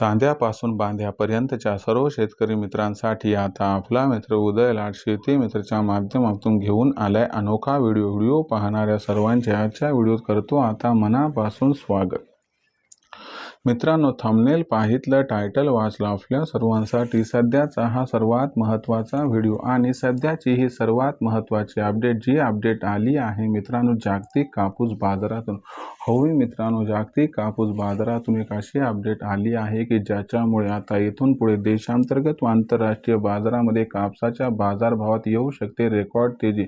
सांध्यापासून बांध्यापर्यंतच्या सर्व शेतकरी मित्रांसाठी आता आपला मित्र उदयलाट शेती मित्रच्या माध्यमातून घेऊन आलाय. अनोखा व्हिडिओ व्हिडिओ पाहणाऱ्या सर्वांचे आजच्या व्हिडिओत करतो आता मनापासून स्वागत. मित्रांनो थंबनेल पाहितलं टायटल वाचलं आपल्या सर्वांसाठी सध्याचा हा सर्वात महत्त्वाचा व्हिडिओ आणि सध्याची ही सर्वात महत्त्वाची अपडेट जी अपडेट आली आहे मित्रांनो जागतिक कापूस बाजारातून. होवी मित्रांनो जागतिक कापूस बाजारातून एक अशी अपडेट आली आहे की ज्याच्यामुळे आता इथून पुढे देशांतर्गत व आंतरराष्ट्रीय बाजारामध्ये कापसाच्या बाजारभावात येऊ शकते रेकॉर्ड तेजी.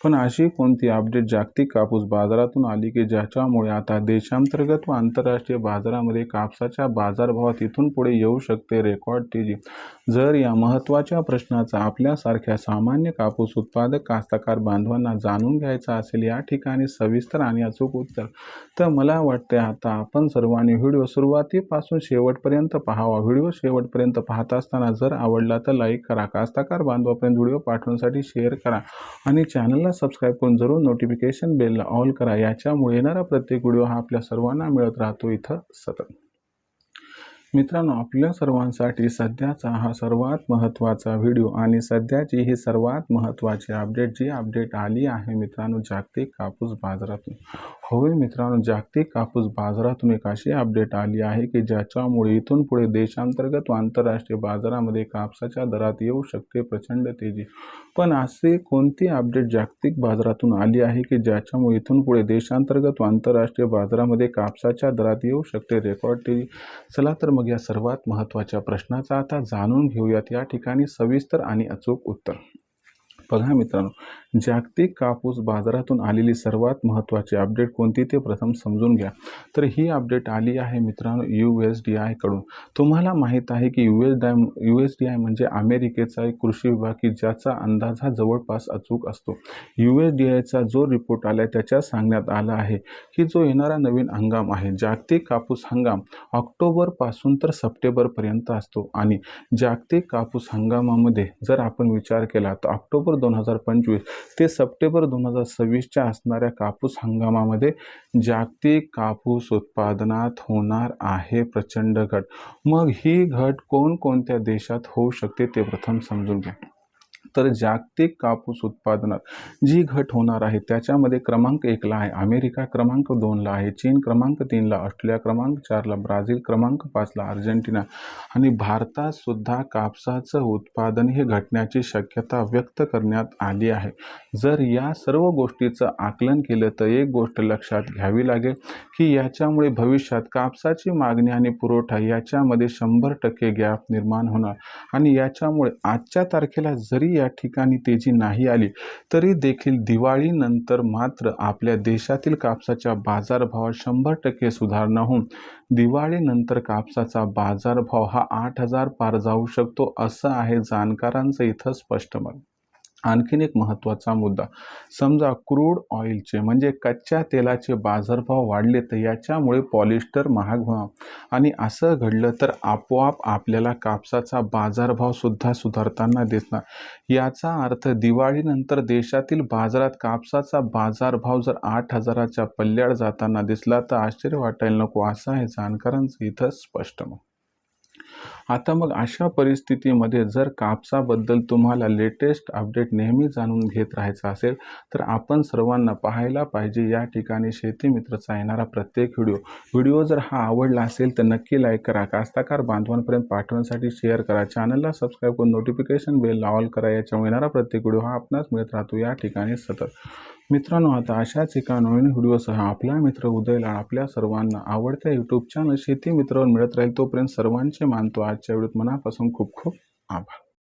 पण अशी कोणती अपडेट जागतिक कापूस बाजारातून आली की ज्याच्यामुळे आता देशांतर्गत व आंतरराष्ट्रीय बाजारामध्ये कापसाच्या बाजारभावात इथून पुढे येऊ शकते रेकॉर्ड तेजी जर या महत्त्वाच्या प्रश्नाचा आपल्यासारख्या सामान्य कापूस उत्पादक कास्तकार बांधवांना जाणून घ्यायचा असेल या ठिकाणी सविस्तर आणि अचूक उत्तर तर मला वाटते आता आपण सर्वांनी व्हिडिओ सुरुवातीपासून शेवटपर्यंत पाहावा. व्हिडिओ शेवटपर्यंत पाहत असताना जर आवडला तर लाईक करा. कास्तकार बांधवापर्यंत व्हिडिओ पाठवण्यासाठी शेअर करा आणि चॅनलला सबस्क्राईब करून जरूर नोटिफिकेशन बेलला ऑल करा. याच्यामुळे येणारा प्रत्येक व्हिडिओ हा आपल्या सर्वांना मिळत राहतो. इथं सतत. मित्रांनो आपल्या सर्वांसाठी सध्याचा हा सर्वात महत्त्वाचा व्हिडिओ आणि सध्याची ही सर्वात महत्त्वाची अपडेट जी अपडेट आली आहे मित्रांनो जागतिक कापूस बाजारातून. होय मित्रांनो जागतिक कापूस बाजारातून एक अशी अपडेट आली आहे की ज्याच्यामुळे इथून पुढे देशांतर्गत व आंतरराष्ट्रीय बाजारामध्ये कापसाच्या दरात येऊ शकते प्रचंड तेजी. पण असे कोणती अपडेट जागतिक बाजारातून आली आहे की ज्याच्यामुळे इथून पुढे देशांतर्गत व आंतरराष्ट्रीय बाजारामध्ये कापसाच्या दरात येऊ शकते? रेकॉर्ड तेजी. चला तर मग या सर्वात महत्त्वाच्या प्रश्नाचा आता जाणून घेऊयात. या ठिकाणी सविस्तर आणि अचूक उत्तर. बघा मित्रांनो जागतिक कापूस बाजारातून आलेली सर्वात महत्त्वाची अपडेट कोणती ते प्रथम समजून घ्या. तर ही अपडेट आली आहे मित्रांनो यू एस डी आयकडून तुम्हाला माहीत आहे की यू एस डाय यू एस डी आय म्हणजे अमेरिकेचा एक कृषी विभाग की ज्याचा अंदाज हा जवळपास अचूक असतो. यू एस डी आयचा जो रिपोर्ट आला आहे त्याच्यात सांगण्यात आला आहे की जो येणारा नवीन हंगाम आहे जागतिक कापूस हंगाम ऑक्टोबरपासून तर सप्टेंबरपर्यंत असतो. आणि जागतिक कापूस हंगामामध्ये जर आपण विचार केला तर ऑक्टोबर दोन हजार पंचवीस ते सप्टेंबर दोन हजार सव्वीसच्या असणाऱ्या कापूस हंगामामध्ये जागतिक कापूस उत्पादनात होणार आहे प्रचंड घट. मग ही घट कोणकोणत्या देशात होऊ शकते ते प्रथम समजून घ्या. तर जागतिक कापूस उत्पादनात जी घट होणार आहे त्याच्यामध्ये क्रमांक एकला आहे. अमेरिका क्रमांक दोनला आहे चीन क्रमांक तीनला ऑस्ट्रेलिया क्रमांक चारला ब्राझील क्रमांक पाचला अर्जेंटिना आणि भारतातसुद्धा कापसाचं उत्पादन हे घटण्याची शक्यता व्यक्त करण्यात आली आहे. जर या सर्व गोष्टीचं आकलन केलं तर एक गोष्ट लक्षात घ्यावी लागेल की याच्यामुळे भविष्यात कापसाची मागणी आणि पुरवठा याच्यामध्ये शंभर टक्के गॅप निर्माण होणार आणि याच्यामुळे आजच्या तारखेला जरी या ठिकाणी तेजी नाही आली तरी देखील दिवाळीनंतर मात्र आपल्या देशातील कापसाच्या बाजारभावात शंभर टक्के सुधारणा होऊन दिवाळीनंतर कापसाचा बाजारभाव हा आठ हजार पार जाऊ शकतो असं आहे जाणकारांचं इथं स्पष्ट मत. आणखीन एक महत्त्वाचा मुद्दा. समजा क्रूड ऑइलचे म्हणजे कच्च्या तेलाचे बाजारभाव वाढले तर याच्यामुळे पॉलिस्टर महाग व्हा आणि असं घडलं तर आपोआप आपल्याला कापसाचा बाजारभावसुद्धा सुधारताना दिसणार. याचा अर्थ दिवाळीनंतर देशातील बाजारात कापसाचा बाजारभाव जर आठ हजाराच्या पल्ल्याड जाताना दिसला तर आश्चर्य वाटायला नको असं आहे जाणकारांचं इथं स्पष्ट मग आता मग अशा परिस्थितीमध्ये जर कापसाबद्दल तुम्हाला लेटेस्ट अपडेट नेहमी जाणून घेत राहायचं असेल तर आपण सर्वांना पाहायला पाहिजे या ठिकाणी शेती मित्रचा येणारा प्रत्येक व्हिडिओ. व्हिडिओ जर हा आवडला असेल तर नक्की लाईक करा. कास्ताकार बांधवांपर्यंत पाठवण्यासाठी शेअर करा. चॅनलला सबस्क्राईब करून नोटिफिकेशन बेल ऑल करा. याच्यामुळे येणारा प्रत्येक व्हिडिओ हा आपणास मिळत राहतो. या ठिकाणी सतत. मित्रांनो आता अशाच एका नवीन व्हिडिओसह आपला मित्र उदयला आपल्या सर्वांना आवडत्या यूट्यूब चॅनल शेती मित्रावर मिळत राहील. तोपर्यंत सर्वांचे मानतो. आजच्या व्हिडिओत मनापासून खूप खूप आभार.